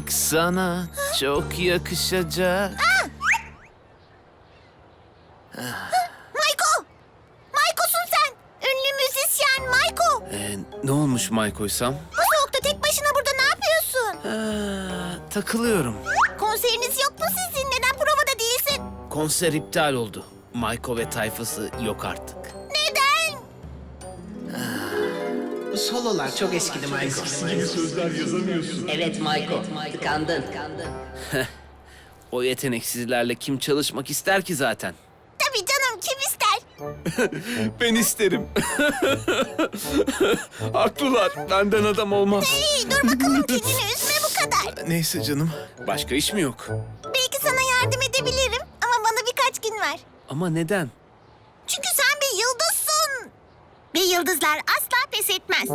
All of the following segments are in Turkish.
giymek sana çok yakışacak. Mayko! Mayko'sun sen! Ünlü müzisyen Mayko! Ee, ne olmuş Mayko'ysam? Bu soğukta tek başına burada ne yapıyorsun? Ee, takılıyorum. Konseriniz yok mu sizin? Neden provada değilsin? Konser iptal oldu. Mayko ve tayfası yok artık. Sololar çok eskidi Michael. gibi sözler yazamıyorsun. Evet Michael, tıkandın. O yeteneksizlerle kim çalışmak ister ki zaten? Tabii canım kim ister? Ben isterim. Haklılar. Benden adam olmaz. İyi dur bakalım kendini üzme bu kadar. Neyse canım. Başka iş mi yok? Belki sana yardım edebilirim ama bana birkaç gün ver. Ama neden? Çünkü sen bir yıldızsın. Ve yıldızlar asla pes etmez.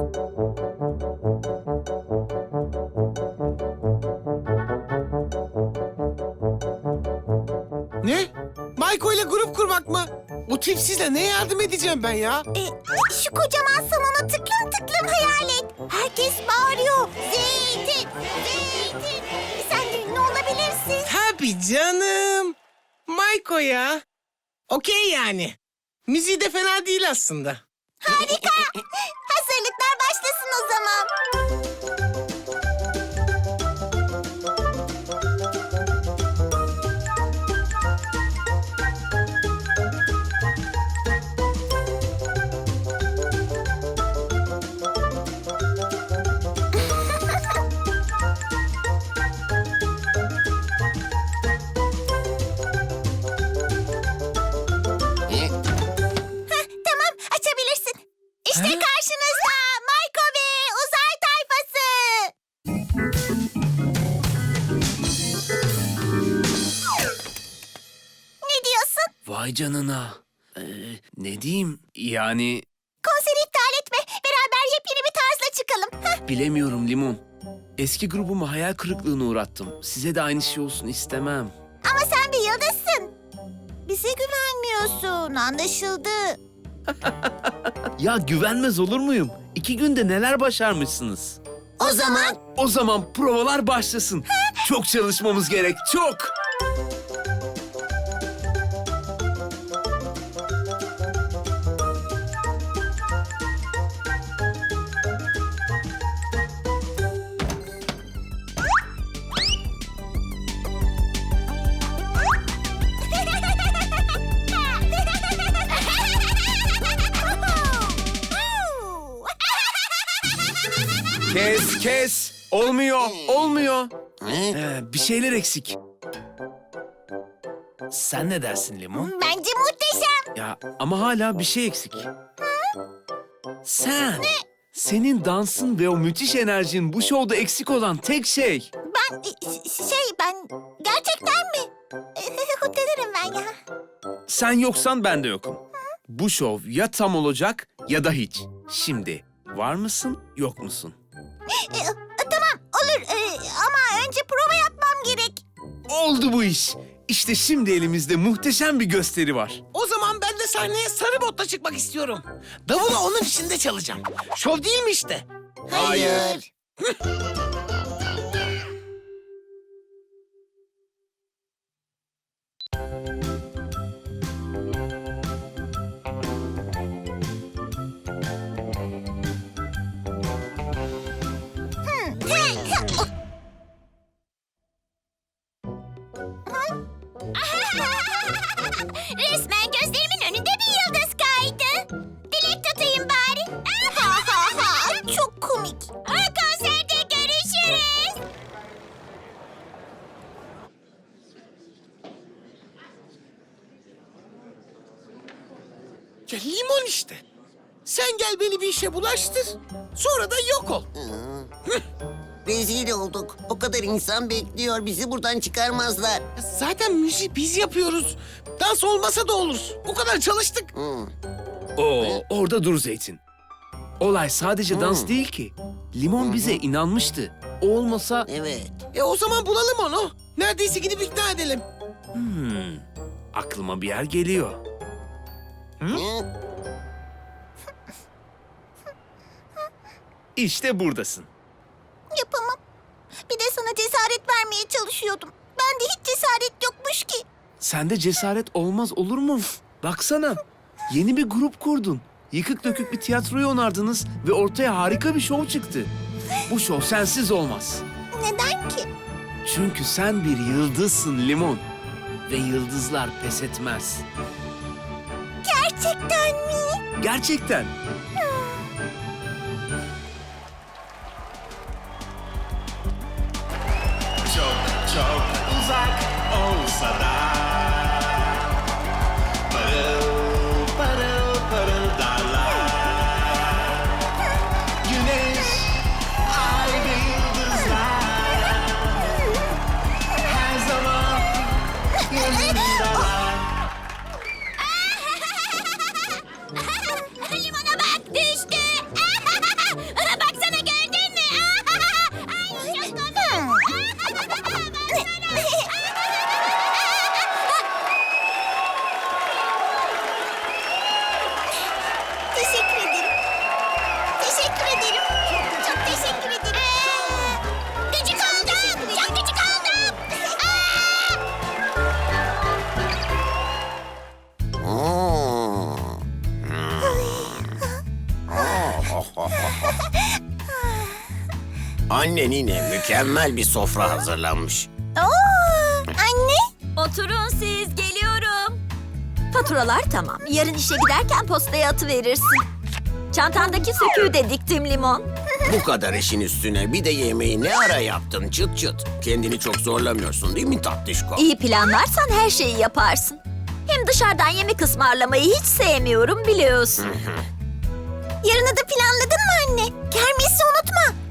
Ne? Michael ile grup kurmak mı? O tipsizle ne yardım edeceğim ben ya? E, şu kocaman salonu tıklım tıklım hayal et. Herkes bağırıyor. Zeytin, zeytin. Sen de ünlü olabilirsin. Tabii canım. Michael ya. Okey yani. Müziği de fena değil aslında. Harika. Hazırlıklar başlasın o zaman. Vay canına. Ee, ne diyeyim? Yani Konseri iptal etme. Beraber yepyeni bir tarzla çıkalım. Heh, bilemiyorum Limon. Eski grubumu hayal kırıklığına uğrattım. Size de aynı şey olsun istemem. ama sen bir yıldızsın. Bize güvenmiyorsun. Anlaşıldı. Ya güvenmez olur muyum? İki günde neler başarmışsınız? O zaman O zaman provalar başlasın. Çok çalışmamız gerek, çok. Kes, kes. Olmuyor, olmuyor. Ee, bir şeyler eksik. Sen ne dersin Limon? Bence muhteşem. Ya ama hala bir şey eksik. Sen. Senin dansın ve o müthiş enerjin bu şovda eksik olan tek şey. Ben e, şey ben gerçekten mi? Utanırım ben ya. Sen yoksan ben de yokum. Bu şov ya tam olacak ya da hiç. Şimdi var mısın, yok musun? E, e, tamam olur E, ama önce prova yapmam gerek. Oldu bu iş. İşte şimdi elimizde muhteşem bir gösteri var. O zaman ben de sahneye sarı botla çıkmak istiyorum. Davulu onun içinde çalacağım. Şov değil mi işte? Hayır. Limon işte. Sen gel beni bir işe bulaştır. Sonra da yok ol. Rezil olduk. O kadar insan bekliyor. Bizi buradan çıkarmazlar. Zaten müziği biz yapıyoruz. Dans olmasa da olur. O kadar çalıştık. Oo, orada dur Zeytin. Olay sadece dans değil ki. Limon bize inanmıştı. O olmasa Evet. E o zaman bulalım onu. Neredeyse gidip ikna edelim. hmm, aklıma bir yer geliyor. İşte buradasın. Yapamam. Bir de sana cesaret vermeye çalışıyordum. Bende hiç cesaret yokmuş ki. Sende cesaret olmaz olur mu? Baksana. Yeni bir grup kurdun. Yıkık dökük bir tiyatroyu onardınız ve ortaya harika bir şov çıktı. Bu şov sensiz olmaz. Neden ki? Çünkü sen bir yıldızsın Limon. Ve yıldızlar pes etmez. Gerçekten mi? Gerçekten. Yine mükemmel bir sofra hazırlanmış. Oo, anne. Oturun siz, geliyorum. Faturalar tamam. Yarın işe giderken postaya atıverirsin. Çantandaki söküğü de diktim limon. Bu kadar işin üstüne bir de yemeği ne ara yaptın çıt çıt. Kendini çok zorlamıyorsun değil mi tatlışko? İyi planlarsan her şeyi yaparsın. Hem dışarıdan yemek ısmarlamayı hiç sevmiyorum biliyorsun. Yarını da planladın mı anne? Kermesi unutma.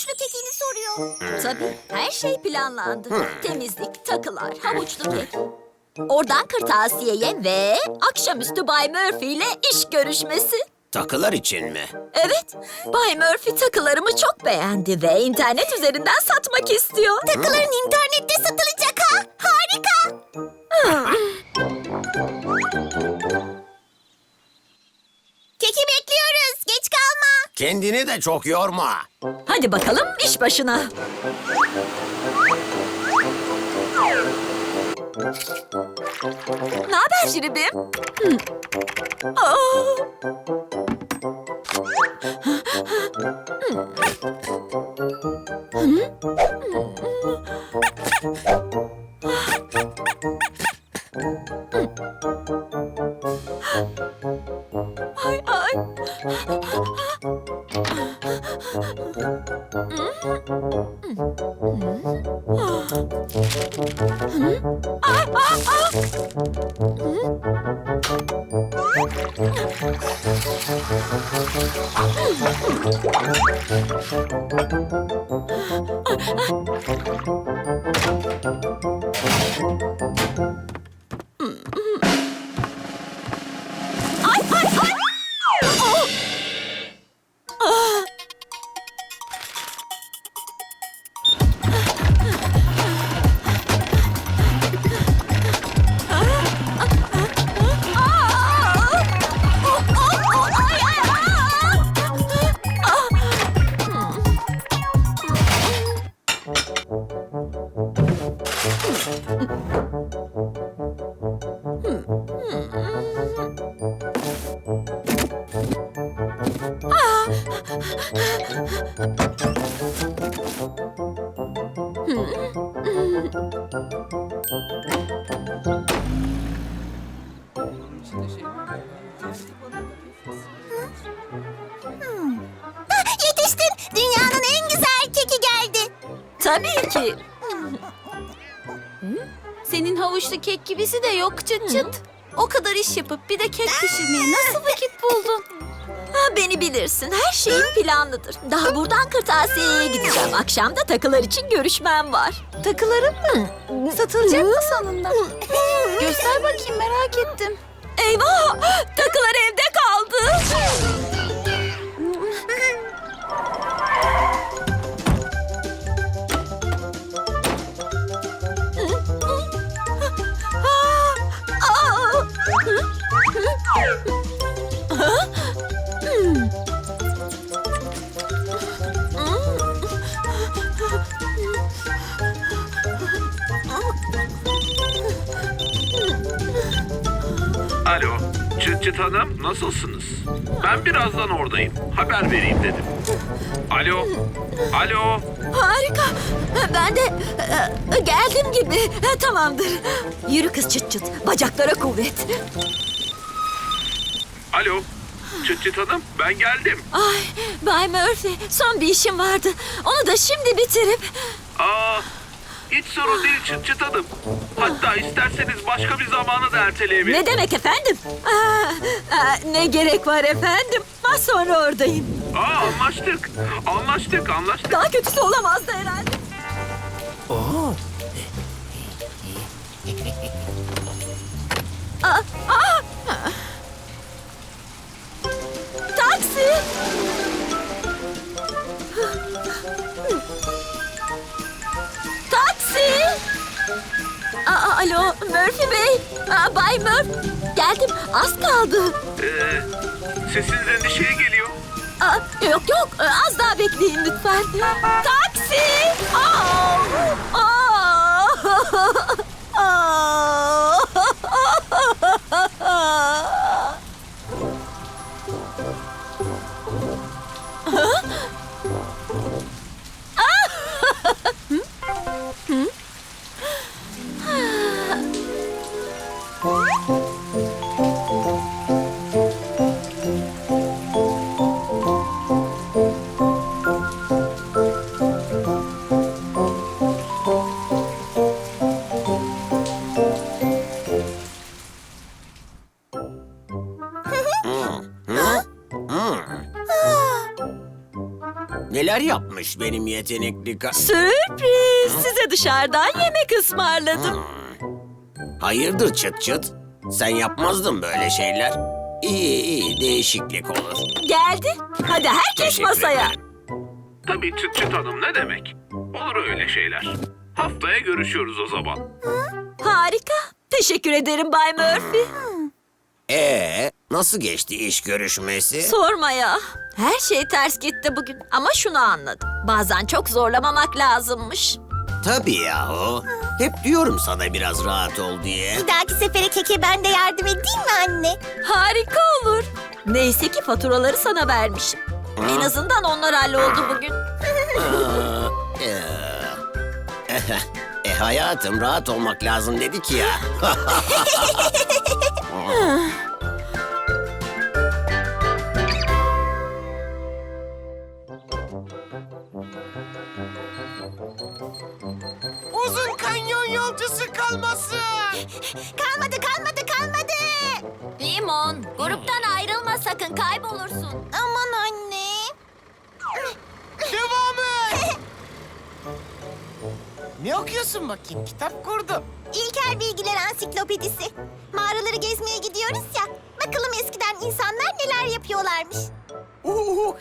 Havuçlu kekini soruyor. Tabii her şey planlandı. Temizlik, takılar, havuçlu kek. Oradan kırtasiyeye ve akşamüstü Bay Murphy ile iş görüşmesi. Takılar için mi? Evet, Bay Murphy takılarımı çok beğendi ve internet üzerinden satmak istiyor. Takıların internette satılacak ha. Harika. Kendini de çok yorma. Hadi bakalım iş başına. Ne haber Şiribim? Hı. Ay ay. Ay Mm-hmm. Tabii ki. Senin havuçlu kek gibisi de yok çıt çıt. O kadar iş yapıp bir de kek pişirmeye nasıl vakit buldun? Ha, beni bilirsin. Her şeyim planlıdır. Daha buradan kırtasiyeye gideceğim. Akşam da takılar için görüşmem var. Takılarım mı? Satılacak mı sonunda? Göster bakayım merak ettim. Eyvah! Takılar evde kaldı. Çıt Hanım nasılsınız? Ben birazdan oradayım. Haber vereyim dedim. Alo, alo. Harika. Ben de e, geldim gibi. E, Tamamdır. Yürü kız çıt çıt. Bacaklara kuvvet. Alo, Çıt Çıt Hanım ben geldim. Ay Bay Murphy son bir işim vardı. Onu da şimdi bitirip... Aa, hiç sorun değil Çıt Çıt Hanım. Hatta isterseniz başka bir zamana da erteleyebilirim. Ne demek efendim? Aa, aa, ne gerek var efendim? Az sonra oradayım. Aa, anlaştık. Anlaştık, anlaştık. Daha kötüsü olamazdı herhalde. Aa, aa! Taksi! Taksi! Aa, alo Murphy Bey. Aa, Bay Murphy. Geldim az kaldı. Ee, sesiniz endişeye geliyor. Aa, yok yok az daha bekleyin lütfen. Taksi! Aa! Aa! Aa! Neler yapmış benim yetenekli ka... Sürpriz! Size dışarıdan yemek ısmarladım. Hayırdır çıt çıt? Sen yapmazdın böyle şeyler. İyi iyi değişiklik olur. Geldi. Hadi herkes Teşekkür masaya. ederim. Tabii Çıt Çıt Hanım ne demek? Olur öyle şeyler. Haftaya görüşüyoruz o zaman. Harika. Teşekkür ederim Bay Murphy. Nasıl geçti iş görüşmesi? Sorma ya. Her şey ters gitti bugün. Ama şunu anladım. Bazen çok zorlamamak lazımmış. Tabii yahu. Hep diyorum sana biraz rahat ol diye. Bir dahaki sefere keke ben de yardım edeyim mi anne? Harika olur. Neyse ki faturaları sana vermişim. En azından onlar halloldu bugün. E hayatım rahat olmak lazım dedik ya. Uzun kanyon yolcusu kalması. Kalmadı kalmadı kalmadı. Limon, gruptan ayrılma sakın kaybolursun. Aman anne. Devamı. ne okuyorsun bakayım? Kitap kurdum. İlkel Bilgiler Ansiklopedisi. Mağaraları gezmeye gidiyoruz ya. Bakalım eskiden insanlar neler yapıyorlarmış. Uhu,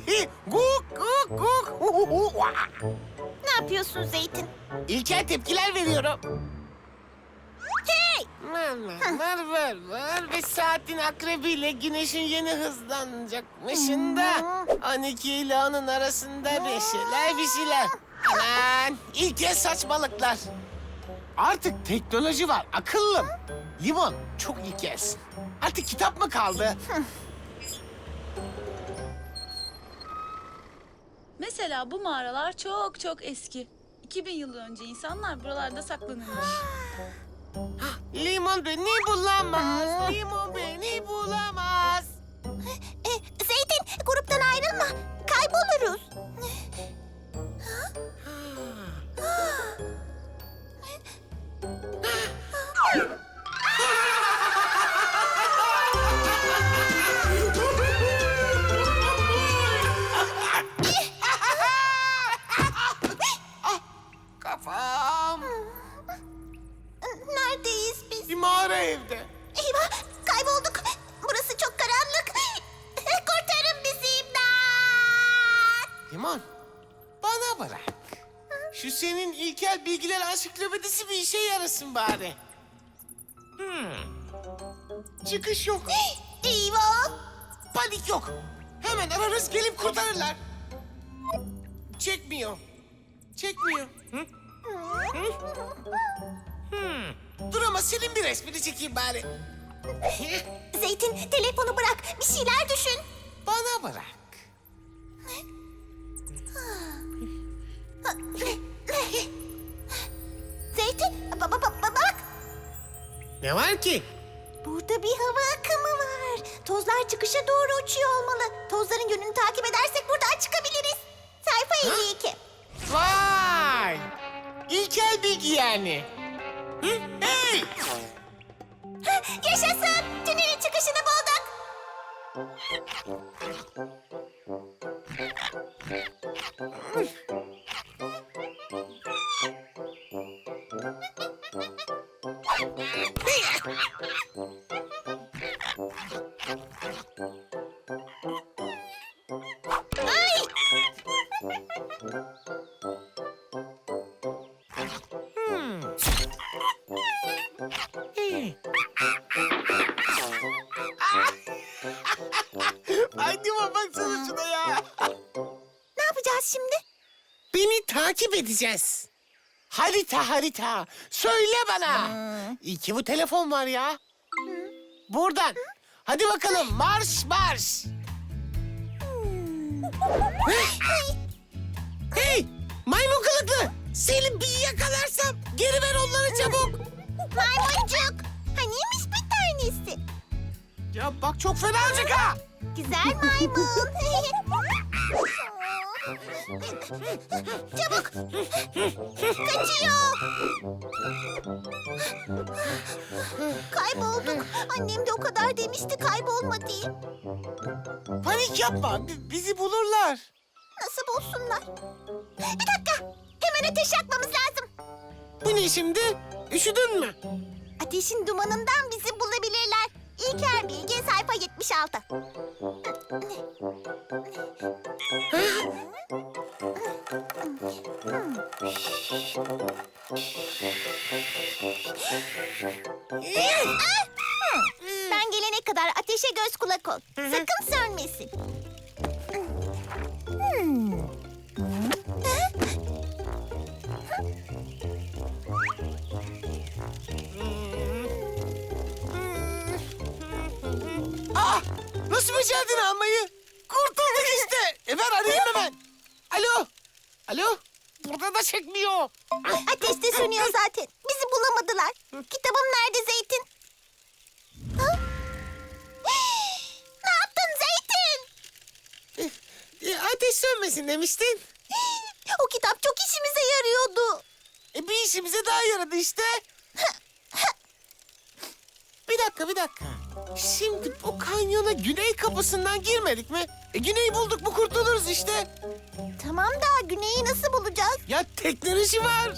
guk guk guk. Ne yapıyorsun Zeytin? İlkel tepkiler veriyorum. Hey! Var var var var ve saatin akrebiyle güneşin yeni hızlanacakmışında 12 ile onun arasında bir şeyler bir şeyler. Aman ilkel saçmalıklar. Artık teknoloji var akıllım. Limon çok ilkelsin. Artık kitap mı kaldı? Mesela bu mağaralar çok çok eski. 2000 yıl önce insanlar buralarda saklanırmış. Limon beni bulamaz. Limon beni bulamaz. E, Zeytin gruptan ayrılma. Kayboluruz. Çıkış yok. Eyvah. Panik yok. Hemen ararız gelip kurtarırlar. Çekmiyor. Çekmiyor. Hı? Hı? Hmm. Dur ama senin bir resmini çekeyim bari. Zeytin telefonu bırak. Bir şeyler düşün. Bana bırak. Zeytin ba- ba- ba- ba- bak. Ne var ki? Burada bir hava akımı var. Tozlar çıkışa doğru uçuyor olmalı. Tozların yönünü takip edersek buradan çıkabiliriz. Sayfa 52. Vay! İlkel bilgi yani. Hı? Hey! Yaşasın. Tünelin çıkışını bulduk. Hadi baksana şuna ya. Ne yapacağız şimdi? Beni takip edeceğiz. Harita harita. Söyle bana. İyi ki bu telefon var ya. Buradan. Hadi bakalım marş marş. Hey! hey maymun kılıklı. Seni bir yakalarsam geri ver onları çabuk. Maymuncuk. Haniymiş bir tanesi? Ya bak çok fena olacak ha. Güzel maymun. Çabuk. Kaçıyor. Kaybolduk. Annem de o kadar demişti kaybolma diye. Panik yapma. bi- Bizi bulurlar. Nasıl bulsunlar? Bir dakika. Hemen ateş yakmamız lazım. Bu ne şimdi? Üşüdün mü? Ateşin dumanından bizi bulabilirler. İlker Bilge sayfa 76. Ben gelene kadar ateşe göz kulak ol. Sakın sönmesin. Aa, nasıl becerdin almayı? Kurtulduk işte. E ver arayayım hemen. Alo. Alo. Burada da çekmiyor. Ateş de sönüyor zaten. Bizi bulamadılar. Kitabım nerede Zeytin? Ha? ne yaptın Zeytin? E, ateş sönmesin demiştin. O kitap çok işimize yarıyordu. E, bir işimize daha yaradı işte. bir dakika bir dakika. Şimdi bu kanyona güney kapısından girmedik mi? E, güneyi bulduk mu kurtuluruz işte. Tamam da güneyi nasıl bulacağız? Ya teknoloji var.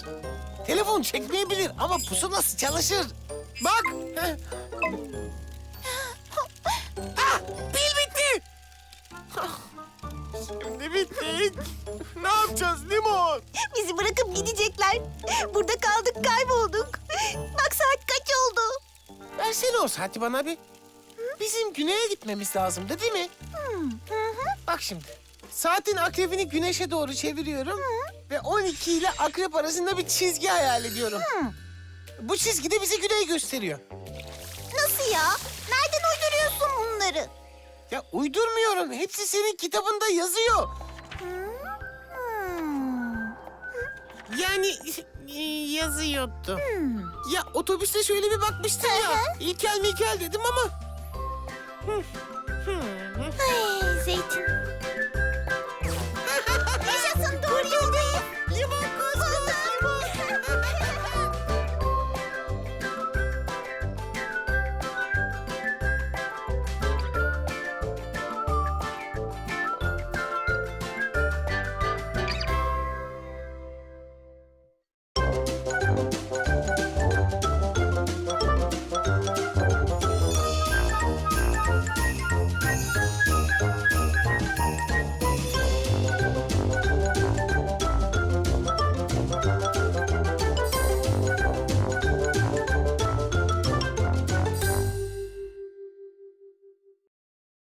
Telefon çekmeyebilir ama pusulası çalışır. Bak. ah, pil bitti. Şimdi bittik. Ne yapacağız limon? Bizi bırakıp gidecekler. Burada kaldık kaybolduk. Bak saat kaç oldu? Versene o saati bana bir. Bizim güneye gitmemiz lazımdı değil mi? Bak şimdi. Saatin akrebini güneşe doğru çeviriyorum. Ve 12 ile akrep arasında bir çizgi hayal ediyorum. Bu çizgi de bize güneyi gösteriyor. Nasıl ya? Nereden uyduruyorsun bunları? Ya uydurmuyorum. Hepsi senin kitabında yazıyor. Hmm. Yani e, yazıyordu. Ya otobüste şöyle bir bakmıştım ya. İlkel mikel dedim ama. Ay, Zeytin